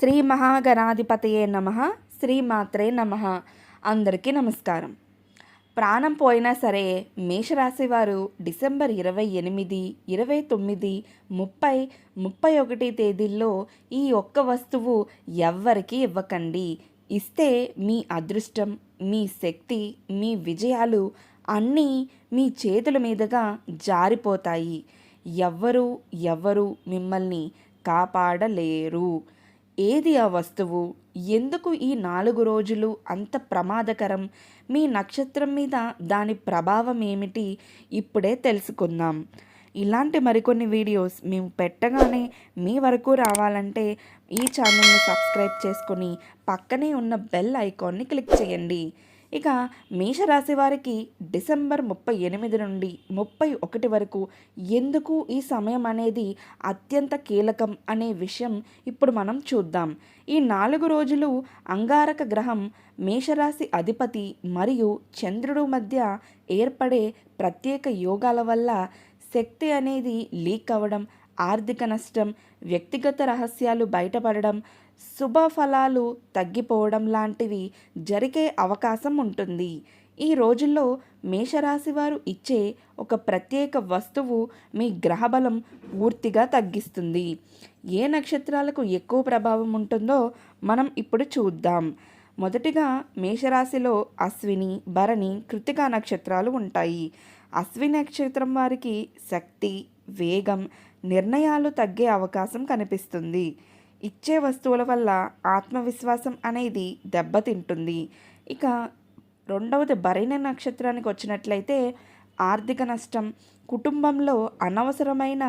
శ్రీ మహాగణాధిపతయే నమ శ్రీమాత్రే నమ. అందరికీ నమస్కారం. ప్రాణం పోయినా సరే మేషరాశి వారు డిసెంబర్ ఇరవై ఎనిమిది ఇరవై తొమ్మిది ముప్పై ముప్పై ఒకటి తేదీల్లో ఈ ఒక్క వస్తువు ఎవ్వరికీ ఇవ్వకండి. ఇస్తే మీ అదృష్టం మీ శక్తి మీ విజయాలు అన్నీ మీ చేతుల మీదుగా జారిపోతాయి. ఎవ్వరూ ఎవ్వరు మిమ్మల్ని కాపాడలేరు. ఏది ఆ వస్తువు? ఎందుకు ఈ నాలుగు రోజులు అంత ప్రమాదకరం? మీ నక్షత్రం మీద దాని ప్రభావం ఏమిటి? ఇప్పుడే తెలుసుకుందాం. ఇలాంటి మరికొన్ని వీడియోస్ మేము పెట్టగానే మీ వరకు రావాలంటే ఈ ఛానల్ని సబ్స్క్రైబ్ చేసుకొని పక్కనే ఉన్న బెల్ ఐకాన్ని క్లిక్ చేయండి. ఇక మేషరాశి వారికి డిసెంబర్ ముప్పై ఎనిమిది నుండి ముప్పై ఒకటి వరకు ఎందుకు ఈ సమయం అనేది అత్యంత కీలకం అనే విషయం ఇప్పుడు మనం చూద్దాం. ఈ నాలుగు రోజులు అంగారక గ్రహం మేషరాశి అధిపతి మరియు చంద్రుడు మధ్య ఏర్పడే ప్రత్యేక యోగాల వల్ల శక్తి అనేది లీక్ అవ్వడం ఆర్థిక నష్టం వ్యక్తిగత రహస్యాలు బయటపడడం శుభ ఫలాలు తగ్గిపోవడం లాంటివి జరిగే అవకాశం ఉంటుంది. ఈ రోజుల్లో మేషరాశి వారు ఇచ్చే ఒక ప్రత్యేక వస్తువు మీ గ్రహబలం పూర్తిగా తగ్గిస్తుంది. ఏ నక్షత్రాలకు ఎక్కువ ప్రభావం ఉంటుందో మనం ఇప్పుడు చూద్దాం. మొదటిగా మేషరాశిలో అశ్విని భరణి కృతికా నక్షత్రాలు ఉంటాయి. అశ్విని నక్షత్రం వారికి శక్తి వేగం నిర్ణయాలు తగ్గే అవకాశం కనిపిస్తుంది. ఇచ్చే వస్తువుల వల్ల ఆత్మవిశ్వాసం అనేది దెబ్బతింటుంది. ఇక రెండవది భరైన నక్షత్రానికి వచ్చినట్లయితే ఆర్థిక నష్టం కుటుంబంలో అనవసరమైన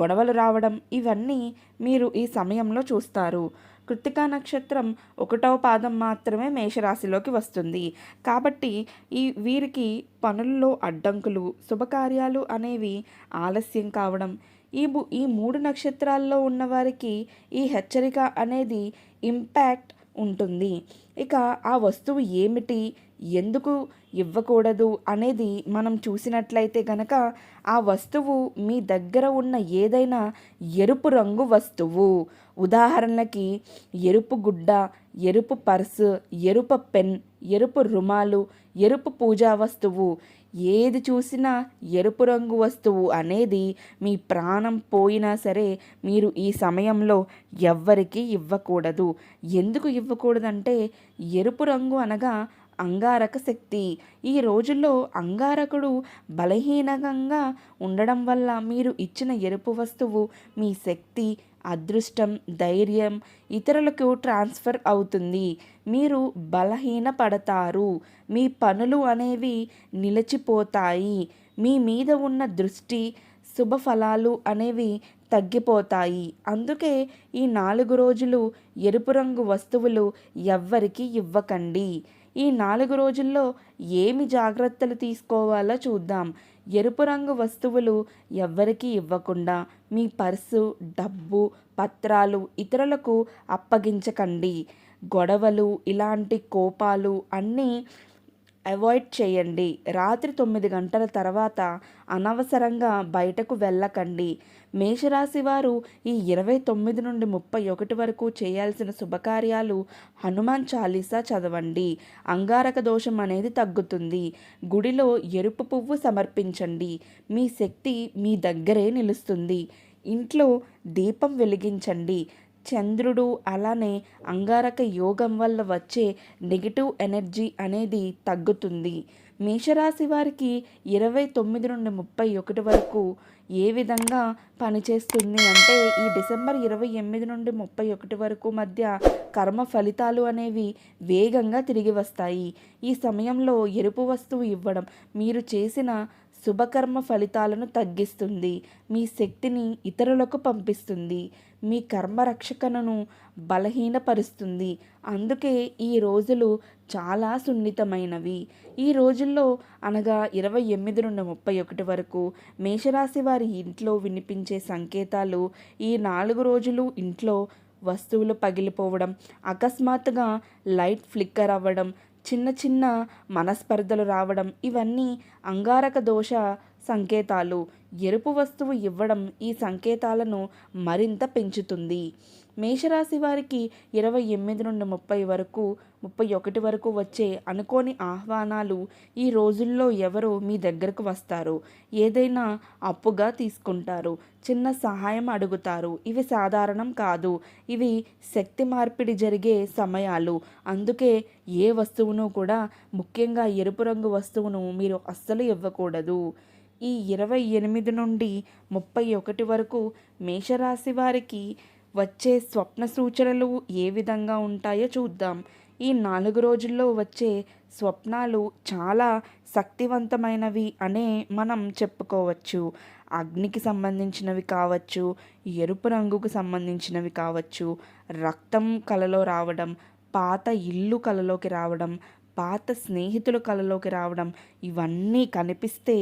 గొడవలు రావడం ఇవన్నీ మీరు ఈ సమయంలో చూస్తారు. కృతికా నక్షత్రం ఒకటవ పాదం మాత్రమే మేషరాశిలోకి వస్తుంది. కాబట్టి ఈ వీరికి పనుల్లో అడ్డంకులు శుభకార్యాలు అనేవి ఆలస్యం కావడం ఈ ఈ మూడు నక్షత్రాల్లో ఉన్నవారికి ఈ హెచ్చరిక అనేది ఇంపాక్ట్ ఉంటుంది. ఇక ఆ వస్తువు ఏమిటి? ఎందుకు ఇవ్వకూడదు అనేది మనం చూసినట్లయితే కనుక ఆ వస్తువు మీ దగ్గర ఉన్న ఏదైనా ఎరుపు రంగు వస్తువు. ఉదాహరణకి ఎరుపు గుడ్డ ఎరుపు పర్సు ఎరుపు పెన్ ఎరుపు రుమాలు ఎరుపు పూజా వస్తువు. ఏది చూసినా ఎరుపు రంగు వస్తువు అనేది మీ ప్రాణం పోయినా సరే మీరు ఈ సమయంలో ఎవ్వరికీ ఇవ్వకూడదు. ఎందుకు ఇవ్వకూడదంటే ఎరుపు రంగు అనగా అంగారక శక్తి. ఈ రోజుల్లో అంగారకుడు బలహీనంగా ఉండడం వల్ల మీరు ఇచ్చిన ఎరుపు వస్తువు మీ శక్తి అదృష్టం ధైర్యం ఇతరులకు ట్రాన్స్ఫర్ అవుతుంది. మీరు బలహీన పడతారు మీ పనులు అనేవి నిలిచిపోతాయి. మీ మీద ఉన్న దృష్టి శుభ ఫలాలు అనేవి తగ్గిపోతాయి. అందుకే ఈ నాలుగు రోజులు ఎరుపు రంగు వస్తువులు ఎవ్వరికి ఇవ్వకండి. ఈ నాలుగు రోజుల్లో ఏమి జాగ్రత్తలు తీసుకోవాలో చూద్దాం. ఎరుపు రంగు వస్తువులు ఎవ్వరికీ ఇవ్వకుండా మీ పర్సు డబ్బు పత్రాలు ఇతరులకు అప్పగించకండి. గొడవలు ఇలాంటి కోపాలు అన్నీ అవాయిడ్ చేయండి. రాత్రి తొమ్మిది గంటల తర్వాత అనవసరంగా బయటకు వెళ్ళకండి. మేషరాశి వారు ఈ ఇరవై తొమ్మిది నుండి ముప్పై ఒకటి వరకు చేయాల్సిన శుభకార్యాలు హనుమాన్ చాలీసా చదవండి. అంగారక దోషం అనేది తగ్గుతుంది. గుడిలో ఎరుపు పువ్వు సమర్పించండి. మీ శక్తి మీ దగ్గరే నిలుస్తుంది. ఇంట్లో దీపం వెలిగించండి. చంద్రుడు అలానే అంగారక యోగం వల్ల వచ్చే నెగిటివ్ ఎనర్జీ అనేది తగ్గుతుంది. మేషరాశి వారికి ఇరవై తొమ్మిది నుండి ముప్పై ఒకటి వరకు ఏ విధంగా పనిచేస్తుంది అంటే ఈ డిసెంబర్ ఇరవై ఎనిమిది నుండి ముప్పై ఒకటి వరకు మధ్య కర్మ ఫలితాలు అనేవి వేగంగా తిరిగి వస్తాయి. ఈ సమయంలో ఎరుపు వస్తువు ఇవ్వడం మీరు చేసిన శుభకర్మ ఫలితాలను తగ్గిస్తుంది. మీ శక్తిని ఇతరులకు పంపిస్తుంది. మీ కర్మరక్షకను బలహీనపరుస్తుంది. అందుకే ఈ రోజులు చాలా సున్నితమైనవి. ఈ రోజుల్లో అనగా ఇరవై ఎనిమిది నుండి ముప్పై ఒకటి వరకు మేషరాశి వారి ఇంట్లో వినిపించే సంకేతాలు ఈ నాలుగు రోజులు ఇంట్లో వస్తువులు పగిలిపోవడం అకస్మాత్తుగా లైట్ ఫ్లిక్కర్ అవ్వడం చిన్న చిన్న మనస్పర్ధలు రావడం ఇవన్నీ అంగారక దోష సంకేతాలు. ఎరుపు వస్తువు ఇవ్వడం ఈ సంకేతాలను మరింత పెంచుతుంది. మేషరాశి వారికి ఇరవై ఎనిమిది నుండి ముప్పై వరకు ముప్పై ఒకటి వరకు వచ్చే అనుకోని ఆహ్వానాలు ఈ రోజుల్లో ఎవరు మీ దగ్గరకు వస్తారు? ఏదైనా అప్పుగా తీసుకుంటారు చిన్న సహాయం అడుగుతారు. ఇవి సాధారణం కాదు. ఇవి శక్తి మార్పిడి జరిగే సమయాలు. అందుకే ఏ వస్తువును కూడా ముఖ్యంగా ఎరుపు రంగు వస్తువును మీరు అస్సలు ఇవ్వకూడదు. ఈ ఇరవై ఎనిమిది నుండి ముప్పై ఒకటి వరకు మేషరాశి వారికి వచ్చే స్వప్న సూచనలు ఏ విధంగా ఉంటాయో చూద్దాం. ఈ నాలుగు రోజుల్లో వచ్చే స్వప్నాలు చాలా శక్తివంతమైనవి అనే మనం చెప్పుకోవచ్చు. అగ్నికి సంబంధించినవి కావచ్చు ఎరుపు రంగుకు సంబంధించినవి కావచ్చు రక్తం కలలో రావడం పాత ఇల్లు కలలోకి రావడం పాత స్నేహితుల కలలోకి రావడం ఇవన్నీ కనిపిస్తే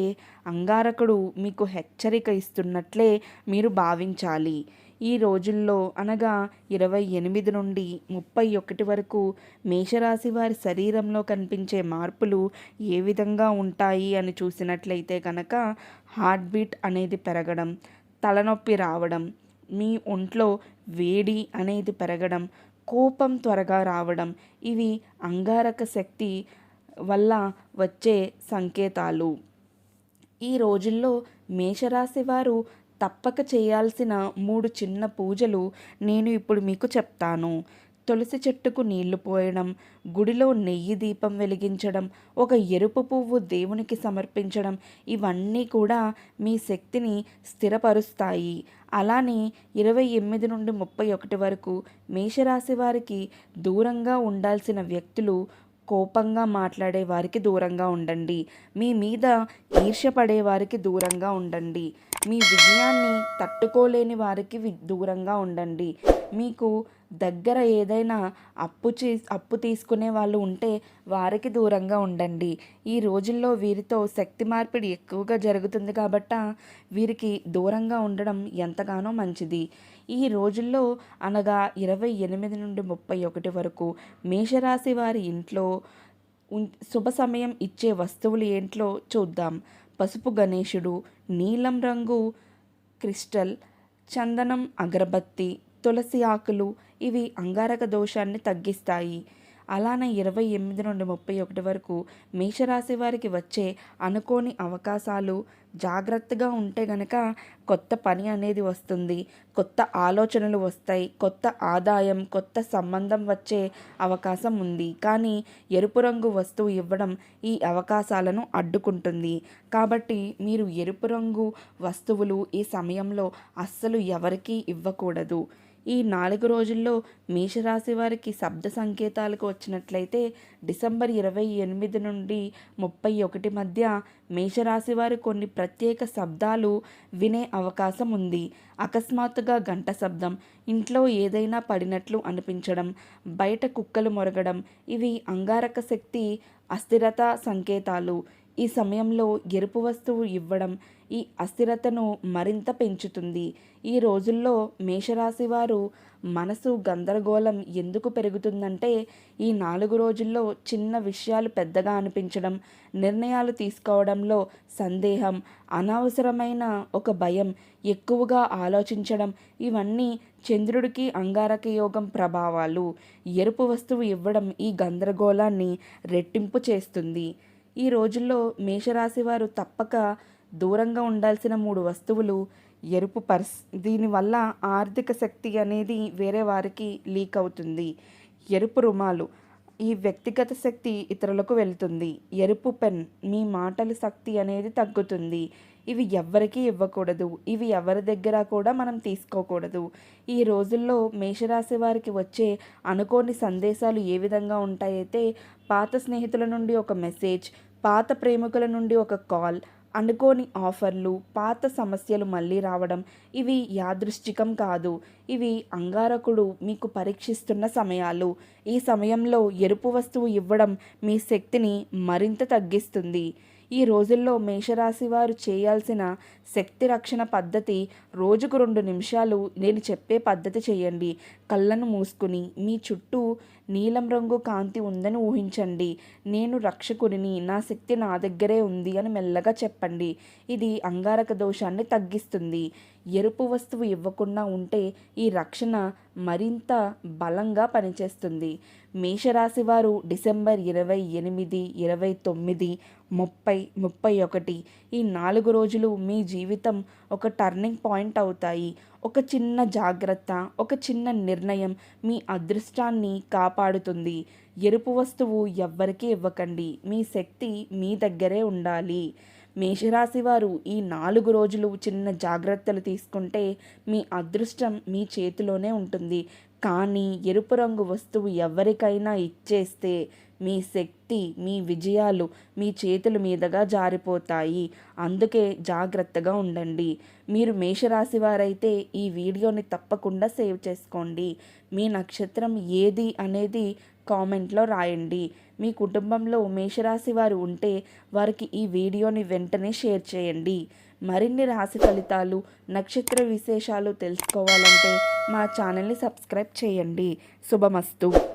అంగారకుడు మీకు హెచ్చరిక ఇస్తున్నట్లే మీరు భావించాలి. ఈ రోజుల్లో అనగా ఇరవై ఎనిమిది నుండి ముప్పై ఒకటి వరకు మేషరాశి వారి శరీరంలో కనిపించే మార్పులు ఏ విధంగా ఉంటాయి అని చూసినట్లయితే కనుక హార్ట్ బీట్ అనేది పెరగడం తలనొప్పి రావడం మీ ఒంట్లో వేడి అనేది పెరగడం కోపం త్వరగా రావడం. ఇవి అంగారక శక్తి వల్ల వచ్చే సంకేతాలు. ఈ రోజుల్లో మేషరాశి వారు తప్పక చేయాల్సిన మూడు చిన్న పూజలు నేను ఇప్పుడు మీకు చెప్తాను. తులసి చెట్టుకు నీళ్ళు పోయడం గుడిలో నెయ్యి దీపం వెలిగించడం ఒక ఎరుపు పువ్వు దేవునికి సమర్పించడం ఇవన్నీ కూడా మీ శక్తిని స్థిరపరుస్తాయి. అలానే ఇరవై ఎనిమిది నుండి ముప్పై ఒకటి వరకు మేషరాశి వారికి దూరంగా ఉండాల్సిన వ్యక్తులు కోపంగా మాట్లాడే వారికి దూరంగా ఉండండి. మీ మీద ఈర్ష్యపడే వారికి దూరంగా ఉండండి. మీ విజయాన్ని తట్టుకోలేని వారికి దూరంగా ఉండండి. మీకు దగ్గర ఏదైనా అప్పు చే అప్పు తీసుకునే వాళ్ళు ఉంటే వారికి దూరంగా ఉండండి. ఈ రోజుల్లో వీరితో శక్తి మార్పిడి ఎక్కువగా జరుగుతుంది కాబట్టి వీరికి దూరంగా ఉండడం ఎంతగానో మంచిది. ఈ రోజుల్లో అనగా ఇరవై ఎనిమిది నుండి ముప్పై ఒకటి వరకు మేషరాశి వారి ఇంట్లో శుభ సమయం ఇచ్చే వస్తువులు ఏంట్లో చూద్దాం. పసుపు గణేశుడు నీలం రంగు క్రిస్టల్ చందనం అగరబత్తి తులసి ఆకులు ఇవి అంగారక దోషాన్ని తగ్గిస్తాయి. అలానే ఇరవై ఎనిమిది నుండి ముప్పై ఒకటి వరకు మేషరాశి వారికి వచ్చే అనుకోని అవకాశాలు జాగ్రత్తగా ఉంటే గనక కొత్త పని అనేది వస్తుంది. కొత్త ఆలోచనలు వస్తాయి. కొత్త ఆదాయం కొత్త సంబంధం వచ్చే అవకాశం ఉంది. కానీ ఎరుపు రంగు వస్తువు ఇవ్వడం ఈ అవకాశాలను అడ్డుకుంటుంది. కాబట్టి మీరు ఎరుపు రంగు వస్తువులు ఈ సమయంలో అస్సలు ఎవరికీ ఇవ్వకూడదు. ఈ నాలుగు రోజుల్లో మేషరాశి వారికి శబ్ద సంకేతాలకు వచ్చినట్లయితే డిసెంబర్ ఇరవై ఎనిమిది నుండి ముప్పై ఒకటి మధ్య మేషరాశి వారు కొన్ని ప్రత్యేక శబ్దాలు వినే అవకాశం ఉంది. అకస్మాత్తుగా గంట శబ్దం ఇంట్లో ఏదైనా పడినట్లు అనిపించడం బయట కుక్కలు మొరగడం ఇవి అంగారక శక్తి అస్థిరత సంకేతాలు. ఈ సమయంలో ఎరుపు వస్తువు ఇవ్వడం ఈ అస్థిరతను మరింత పెంచుతుంది. ఈ రోజుల్లో మేషరాశి వారు మనసు గందరగోళం ఎందుకు పెరుగుతుందంటే ఈ నాలుగు రోజుల్లో చిన్న విషయాలు పెద్దగా అనిపించడం నిర్ణయాలు తీసుకోవడంలో సందేహం అనవసరమైన ఒక భయం ఎక్కువగా ఆలోచించడం ఇవన్నీ చంద్రుడికి అంగారక యోగం ప్రభావాలు. ఎరుపు వస్తువు ఇవ్వడం ఈ గందరగోళాన్ని రెట్టింపు చేస్తుంది. ఈ రోజుల్లో మేషరాశి వారు తప్పక దూరంగా ఉండాల్సిన మూడు వస్తువులు ఎరుపు పర్స్. దీనివల్ల ఆర్థిక శక్తి అనేది వేరే వారికి లీక్ అవుతుంది. ఎరుపు రుమాలు. ఈ వ్యక్తిగత శక్తి ఇతరులకు వెళ్తుంది. ఎరుపు పెన్. మీ మాటల శక్తి అనేది తగ్గుతుంది. ఇవి ఎవ్వరికీ ఇవ్వకూడదు. ఇవి ఎవరి దగ్గర కూడా మనం తీసుకోకూడదు. ఈ రోజుల్లో మేషరాశి వారికి వచ్చే అనుకోని సందేశాలు ఏ విధంగా ఉంటాయైతే పాత స్నేహితుల నుండి ఒక మెసేజ్ పాత ప్రేమికుల నుండి ఒక కాల్ అనుకోని ఆఫర్లు పాత సమస్యలు మళ్ళీ రావడం ఇవి యాదృశ్చికం కాదు. ఇవి అంగారకుడు మీకు పరీక్షిస్తున్న సమయాలు. ఈ సమయంలో ఎరుపు వస్తువు ఇవ్వడం మీ శక్తిని మరింత తగ్గిస్తుంది. ఈ రోజుల్లో మేషరాశి వారు చేయాల్సిన శక్తి రక్షణ పద్ధతి రోజుకు రెండు నిమిషాలు నేను చెప్పే పద్ధతి చేయండి. కళ్ళను మూసుకుని మీ చుట్టూ నీలం రంగు కాంతి ఉందని ఊహించండి. నేను రక్షకుడిని నా శక్తి నా దగ్గరే ఉంది అని మెల్లగా చెప్పండి. ఇది అంగారక దోషాన్ని తగ్గిస్తుంది. ఎరుపు వస్తువు ఇవ్వకుండా ఉంటే ఈ రక్షణ మరింత బలంగా పనిచేస్తుంది. మేషరాశి వారు డిసెంబర్ ఇరవై ఎనిమిది ఇరవై తొమ్మిది ముప్పై ముప్పై ఒకటి ఈ నాలుగు రోజులు మీ జీవితం ఒక టర్నింగ్ పాయింట్ అవుతాయి. ఒక చిన్న జాగ్రత్త ఒక చిన్న నిర్ణయం మీ అదృష్టాన్ని కాపాడుతుంది. ఎరుపు వస్తువు ఎవ్వరికీ ఇవ్వకండి. మీ శక్తి మీ దగ్గరే ఉండాలి. మేషరాశి వారు ఈ నాలుగు రోజులు చిన్న జాగ్రత్తలు తీసుకుంటే మీ అదృష్టం మీ చేతిలోనే ఉంటుంది. కానీ ఎరుపు రంగు వస్తువు ఎవరికైనా ఇచ్చేస్తే మీ శక్తి మీ విజయాలు మీ చేతుల మీదుగా జారిపోతాయి. అందుకే జాగ్రత్తగా ఉండండి. మీరు మేషరాశి వారైతే ఈ వీడియోని తప్పకుండా సేవ్ చేసుకోండి. మీ నక్షత్రం ఏది అనేది కామెంట్లో రాయండి. మీ కుటుంబంలో మేషరాశి వారు ఉంటే వారికి ఈ వీడియోని వెంటనే షేర్ చేయండి. మరిన్ని రాశి ఫలితాలు నక్షత్ర విశేషాలు తెలుసుకోవాలంటే మా ఛానల్ని సబ్స్క్రైబ్ చేయండి. శుభమస్తు.